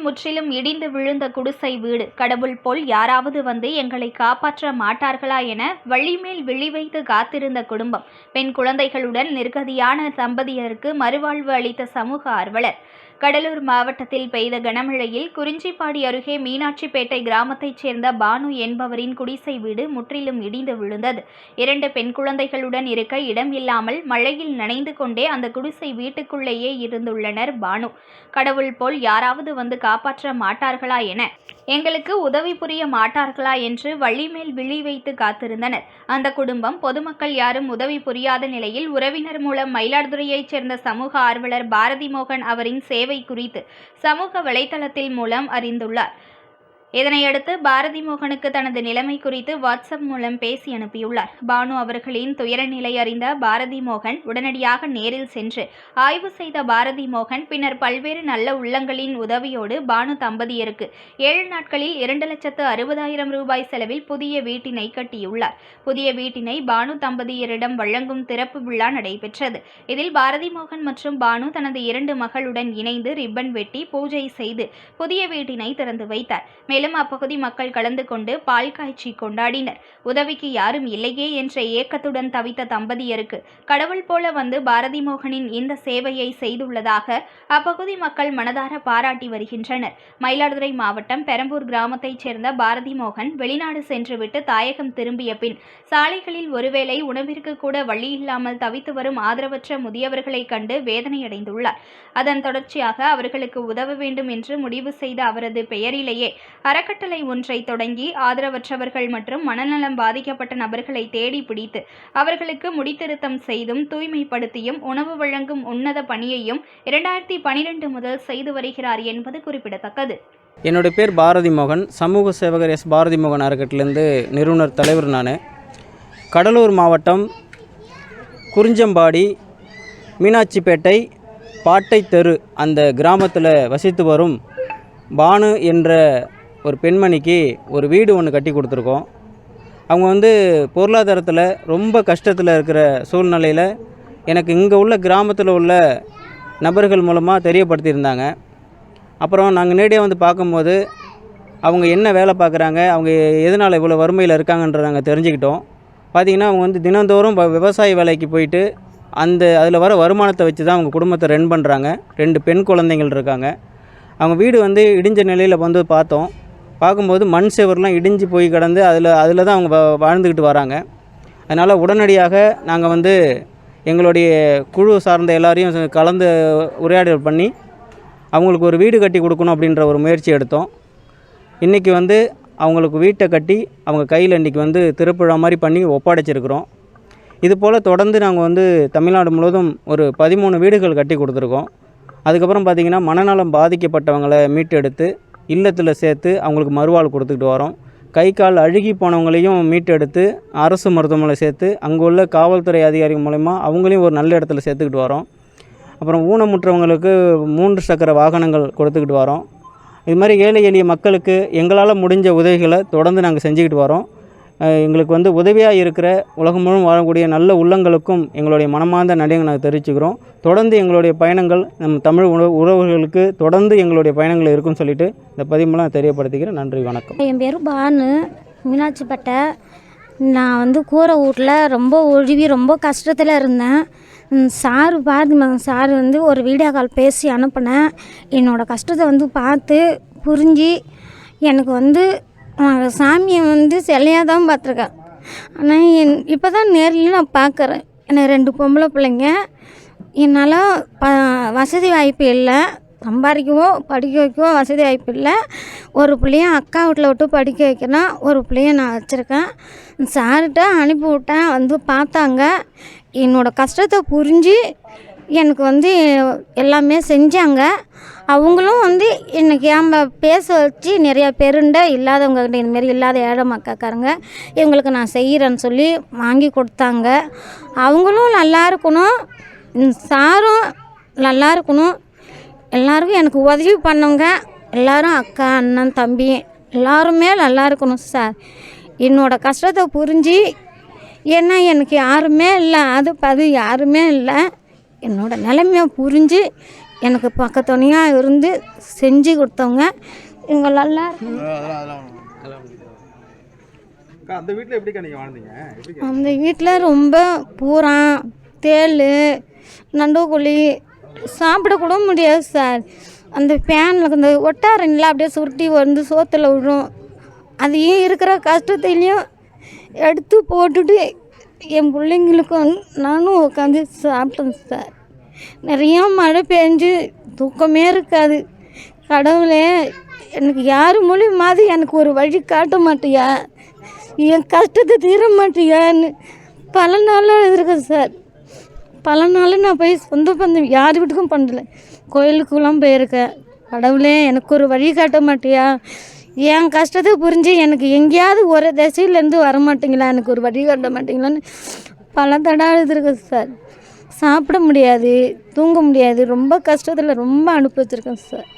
முற்றிலும் இடிந்து விழுந்த குடிசை வீடு. கடவுள் போல் யாராவது வந்து எங்களை காப்பாற்ற மாட்டார்களா என வழிமேல் விழி வைத்து காத்திருந்த குடும்பம். பெண் குழந்தைகளுடன் நிர்கதியான தம்பதியருக்கு மறுவாழ்வு அளித்த சமூக ஆர்வலர். கடலூர் மாவட்டத்தில் பெய்த கனமழையில் குறிஞ்சிப்பாடி அருகே மீனாட்சிப்பேட்டை கிராமத்தைச் சேர்ந்த பானு என்பவரின் குடிசை வீடு முற்றிலும் இடிந்து விழுந்தது. இரண்டு பெண் குழந்தைகளுடன் இருக்க இடம் இல்லாமல் மழையில் நனைந்து கொண்டே அந்த குடிசை வீட்டுக்குள்ளேயே இருந்துள்ளனர் பானு. கடவுள் போல் யாராவது வந்து காப்பாற்ற மாட்டார்களா என? எங்களுக்கு உதவி புரிய மாட்டார்களா என்று வழிமேல் விழி வைத்து காத்திருந்தனர். அந்த குடும்பம் பொதுமக்கள் யாரும் உதவி புரியாத நிலையில் உறவினர் மூலம் மயிலாடுதுறையைச் சேர்ந்த சமூக ஆர்வலர் பாரதி மோகன் அவரின் சேவை குறித்து சமூக வலைதளத்தில் மூலம் அறிந்துள்ளார். இதனையடுத்து பாரதி மோகனுக்கு தனது நிலைமை குறித்து வாட்ஸ்அப் மூலம் பேசி அனுப்பியுள்ளார். பானு அவர்களின் துயர நிலை அறிந்த பாரதி மோகன் உடனடியாக நேரில் சென்று ஆய்வு செய்த பாரதி மோகன் பின்னர் பல்வேறு நல்ல உள்ளங்களின் உதவியோடு பானு தம்பதியருக்கு ஏழு நாட்களில் இரண்டு லட்சத்து அறுபதாயிரம் ரூபாய் செலவில் புதிய வீட்டினை கட்டியுள்ளார். புதிய வீட்டினை பானு தம்பதியரிடம் வழங்கும் திறப்பு விழா நடைபெற்றது. இதில் பாரதி மோகன் மற்றும் பானு தனது இரண்டு மகளுடன் இணைந்து ரிப்பன் வெட்டி பூஜை செய்து புதிய வீட்டினை திறந்து வைத்தார். மேலும் மேலும் அப்பகுதி மக்கள் கலந்து கொண்டு பால் காய்ச்சி கொண்டாடினர். உதவிக்கு யாரும் இல்லையே என்ற ஏக்கத்துடன் தவித்த தம்பதியருக்கு கடவுள் போல வந்து பாரதி மோகனின் இந்த சேவையை செய்துள்ளதாக அப்பகுதி மக்கள் மனதார பாராட்டி வருகின்றனர். மயிலாடுதுறை மாவட்டம் பெரம்பூர் கிராமத்தைச் சேர்ந்த பாரதி மோகன் வெளிநாடு சென்றுவிட்டு தாயகம் திரும்பிய பின் சாலைகளில் ஒருவேளை உணவிற்கு கூட வழி இல்லாமல் தவித்து வரும் ஆதரவற்ற முதியவர்களைக் கண்டு வேதனையடைந்துள்ளார். அதன் தொடர்ச்சியாக அவர்களுக்கு உதவ வேண்டும் என்று முடிவு செய்த அவரது பெயரிலேயே அறக்கட்டளை ஒன்றை தொடங்கி ஆதரவற்றவர்கள் மற்றும் மனநலம் பாதிக்கப்பட்ட நபர்களை தேடி பிடித்து அவர்களுக்கு முடித்திருத்தம் செய்தும் தூய்மைப்படுத்தியும் உணவு வழங்கும் உன்னத பணியையும் இரண்டாயிரத்தி பனிரெண்டு முதல் செய்து வருகிறார் என்பது குறிப்பிடத்தக்கது. என்னுடைய பேர் பாரதி மோகன். சமூக சேவகர் எஸ் பாரதி மோகன் அறக்கட்டிலேருந்து நிறுவனர் தலைவர் நான். கடலூர் மாவட்டம் குறிஞ்சம்பாடி மீனாட்சிப்பேட்டை பாட்டை தெரு அந்த கிராமத்தில் வசித்து வரும் பானு என்ற ஒரு பெண்மணிக்கு ஒரு வீடு ஒன்று கட்டி கொடுத்துருக்கோம். அவங்க வந்து பொருளாதாரத்தில் ரொம்ப கஷ்டத்தில் இருக்கிற சூழ்நிலையில் எனக்கு இங்கே உள்ள கிராமத்தில் உள்ள நபர்கள் மூலமாக தெரியப்படுத்தியிருந்தாங்க. அப்புறம் நாங்கள் நேடியாக வந்து பார்க்கும்போது அவங்க என்ன வேலை பார்க்குறாங்க அவங்க எதனால் இவ்வளோ வறுமையில் இருக்காங்கன்ற நாங்கள் தெரிஞ்சுக்கிட்டோம். பார்த்திங்கன்னா அவங்க வந்து தினந்தோறும் விவசாய வேலைக்கு போயிட்டு அந்த அதில் வர வருமானத்தை வச்சு தான் அவங்க குடும்பத்தை ரன் பண்ணுறாங்க ரெண்டு பெண் குழந்தைங்கள் இருக்காங்க. அவங்க வீடு வந்து இடிஞ்ச நிலையில் வந்து பார்த்தோம். பார்க்கும்போது மண் செவர்லாம் இடிஞ்சு போய் கிடந்து அதில் அதில் தான் அவங்க வா- வாழ்ந்துக்கிட்டு வராங்க. அதனால் உடனடியாக நாங்கள் வந்து எங்களுடைய குழு சார்ந்த எல்லாரையும் கலந்து உரையாடல் பண்ணி அவங்களுக்கு ஒரு வீடு கட்டி கொடுக்கணும் அப்படின்ற ஒரு முயற்சி எடுத்தோம். இன்றைக்கி வந்து அவங்களுக்கு வீட்டை கட்டி அவங்க கையில் இன்றைக்கி வந்து திருப்புழா மாதிரி பண்ணி ஒப்படைச்சிருக்கிறோம். இது போல் தொடர்ந்து நாங்கள் வந்து தமிழ்நாடு முழுவதும் ஒரு பதிமூணு வீடுகள் கட்டி கொடுத்துருக்கோம். அதுக்கப்புறம் பார்த்திங்கன்னா மனநலம் பாதிக்கப்பட்டவங்களை மீட்டெடுத்து இல்லத்தில் சேர்த்து அவங்களுக்கு மறுவாழ் கொடுத்துக்கிட்டு வரோம். கை கால் அழுகி போனவங்களையும் மீட்டெடுத்து அரசு மருத்துவமனை சேர்த்து அங்கே உள்ள காவல்துறை அதிகாரிகள் மூலயமா அவங்களையும் ஒரு நல்ல இடத்துல சேர்த்துக்கிட்டு வரோம். அப்புறம் ஊனமுற்றவங்களுக்கு மூன்று சக்கர வாகனங்கள் கொடுத்துக்கிட்டு வரோம். இது மாதிரி ஏழை எளிய மக்களுக்கு எங்களால் முடிஞ்ச உதவிகளை தொடர்ந்து நாங்கள் செஞ்சுக்கிட்டு வரோம். எங்களுக்கு வந்து உதவியாக இருக்கிற உலகம் முழுவதும் வாழக்கூடிய நல்ல உள்ளங்களுக்கும் எங்களுடைய மனமார்ந்த நன்றியை நாங்கள் தெரிவிச்சுக்கிறோம். தொடர்ந்து எங்களுடைய பயணங்கள் நம் தமிழ் உணவு உறவுகளுக்கு தொடர்ந்து எங்களுடைய பயணங்கள் இருக்குன்னு சொல்லிட்டு இந்த பதிவு நான் தெரியப்படுத்திக்கிறேன். நன்றி வணக்கம். என் பேர் பானு மீனாட்சிப்பட்டை. நான் வந்து கூரை வீட்டில் ரொம்ப ஒழுவி ரொம்ப கஷ்டத்தில் இருந்தேன். சார் பாரதி மகன் சார் வந்து ஒரு வீடியோ கால் பேசி அனுப்பினேன். என்னோடய கஷ்டத்தை வந்து பார்த்து புரிஞ்சு எனக்கு வந்து நான் சாமியை வந்து சிலையாக தான் பார்த்துருக்கேன் ஆனால் என் இப்போ தான் நேரில் நான் பார்க்குறேன். எனக்கு ரெண்டு பொம்பளை பிள்ளைங்க. என்னால் ப வசதி வாய்ப்பு இல்லை. சம்பாதிக்கவோ படிக்க வைக்கவோ வசதி வாய்ப்பு இல்லை. ஒரு பிள்ளைய அக்கா வீட்டில் விட்டு படிக்க வைக்கிறேன் ஒரு பிள்ளைய நான் வச்சுருக்கேன். சார்கிட்ட அனுப்பி விட்டேன் வந்து பார்த்தாங்க. என்னோடய கஷ்டத்தை புரிஞ்சு எனக்கு வந்து எல்லாமே செஞ்சாங்க. அவங்களும் வந்து எனக்கு ஏம்ப பேச வச்சு நிறையா பேருண்ட இல்லாதவங்ககிட்ட இதுமாரி இல்லாத ஏழை மக்காக்காரங்க இவங்களுக்கு நான் செய்கிறேன்னு சொல்லி வாங்கி கொடுத்தாங்க. அவங்களும் நல்லா இருக்கணும். சாரும் நல்லா இருக்கணும். எல்லாருக்கும் எனக்கு உதவி பண்ணுங்க எல்லாரும் அக்கா அண்ணன் தம்பி எல்லாருமே நல்லா இருக்கணும் சார். என்னோட கஷ்டத்தை புரிஞ்சு ஏன்னா எனக்கு யாருமே இல்லை அது பது யாருமே இல்லை. என்னோட நிலைமைய புரிஞ்சு எனக்கு பக்கத்துணையாக இருந்து செஞ்சு கொடுத்தவங்க இவங்களெல்லாம் அக்கா அந்த வீட்டில் நீங்கள் வாழ்ந்தீங்க? எப்படி அந்த வீட்டில் ரொம்ப பூரா தேள் நண்டுக்குழி சாப்பிடக்கூட முடியாது சார். அந்த ஃபேனில் அந்த ஒட்டாரங்கள அப்படியே சுருட்டி வந்து சோத்தில் விழும். அதையும் இருக்கிற கஷ்டத்துலேயும் எடுத்து போட்டுட்டு என் பிள்ளைங்களுக்கும் நானும் உட்காந்து சாப்பிட்டேன் சார். நிறையா மழை பெஞ்சு தூக்கமே இருக்காது. கடவுளே எனக்கு யார் மூலியமாவது எனக்கு ஒரு வழி காட்ட மாட்டியா? என் கஷ்டத்தை தீர மாட்டியான்னு பல நாளாக இருக்கேன் சார். பல நாள் நான் போய் சொந்த பந்தம் யார் வீட்டுக்கும் பண்ணல. கோயிலுக்குலாம் போயிருக்கேன். கடவுளே எனக்கு ஒரு வழி காட்ட மாட்டியா? என் கஷ்டத்தை புரிஞ்சு எனக்கு எங்கேயாவது ஒரு திசையிலேருந்து வர மாட்டேங்களா? எனக்கு ஒரு வழி காட்ட மாட்டீங்களான்னு பல தடவை இருக்கேன் சார். சாப்பிட முடியாது தூங்க முடியாது. ரொம்ப கஷ்டத்தில் ரொம்ப அனுப்பி வச்சுருக்கேன் சார்.